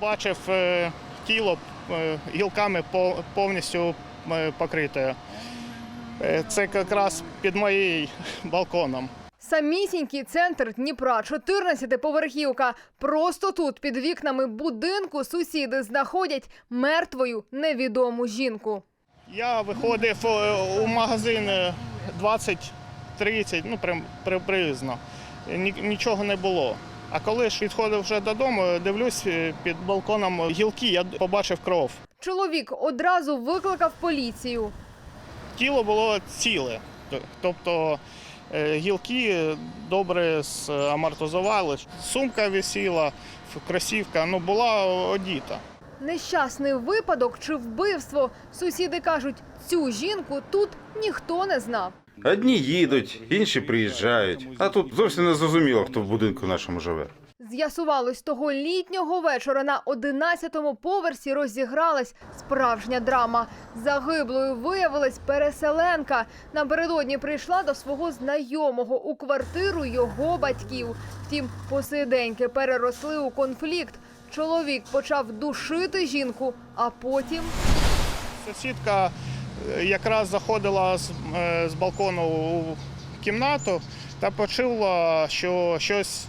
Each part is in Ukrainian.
Побачив е, тіло е, гілками пов- повністю е, покрите. Це якраз під моїм балконом. Самісінький центр Дніпра, 14-поверхівка. Просто тут, під вікнами будинку, сусіди знаходять мертвою невідому жінку. Я виходив у магазин е, 20-30, ну прим- приблизно. Нічого не було. А коли ж відходив вже додому, дивлюсь е, під балконом гілки, я побачив кров. Чоловік одразу викликав поліцію. Тіло було ціле, тобто е, гілки добре амортизували. Сумка висіла, кросівка ну, була одіта. Нещасний випадок чи вбивство. Сусіди кажуть, цю жінку тут ніхто не знав. Одні їдуть, інші приїжджають. А тут зовсім не зрозуміло, хто в будинку нашому живе. З'ясувалось, того літнього вечора на 11-му поверсі розігралась справжня драма. Загиблою виявилась переселенка. Напередодні прийшла до свого знайомого у квартиру його батьків. Втім, посиденьки переросли у конфлікт. Чоловік почав душити жінку, а потім Сусідка якраз заходила з, е, з балкону у кімнату та почула, що щось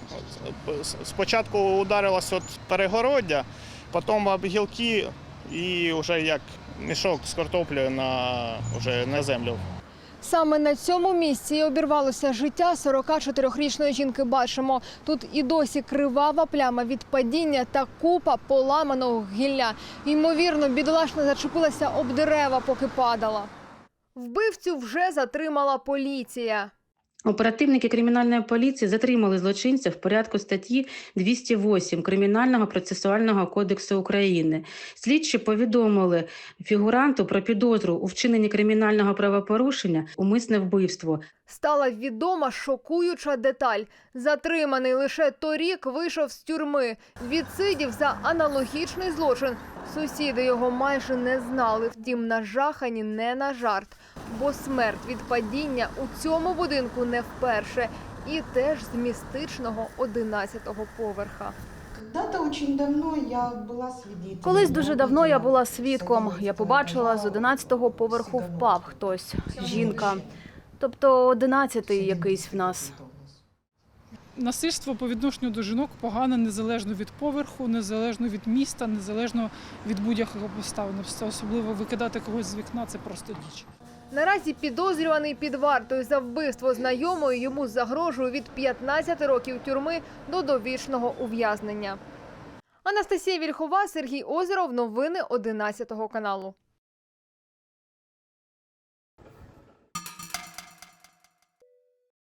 е, спочатку ударилось от перегороддя, потім об гілки і вже як мішок з картоплею на, вже на землю Саме на цьому місці і обірвалося життя 44-річної жінки. Бачимо, тут і досі кривава пляма від падіння та купа поламаного гілля. Ймовірно, бідолашна зачепилася об дерева, поки падала. Вбивцю вже затримала поліція. Оперативники кримінальної поліції затримали злочинця в порядку статті 208 Кримінального процесуального кодексу України. Слідчі повідомили фігуранту про підозру у вчиненні кримінального правопорушення умисне вбивство. Стала відома шокуюча деталь. Затриманий лише торік вийшов з тюрми. Відсидів за аналогічний злочин. Сусіди його майже не знали, втім, нажахані не на жарт. Бо смерть від падіння у цьому будинку не вперше. І теж з містичного 11-го поверха. Когда-то давно я була свідком. Колись дуже давно я була свідком. Я побачила з 11-го поверху впав хтось, жінка. Тобто 11-й якийсь в нас. Насильство по відношенню до жінок погане незалежно від поверху, незалежно від міста, незалежно від будь-якого обставин. Особливо викидати когось з вікна це просто діч. Наразі підозрюваний під вартою за вбивство знайомої йому загрожує від 15 років тюрми до довічного ув'язнення. Анастасія Вільхова, Сергій Озеров. Новини 11 каналу.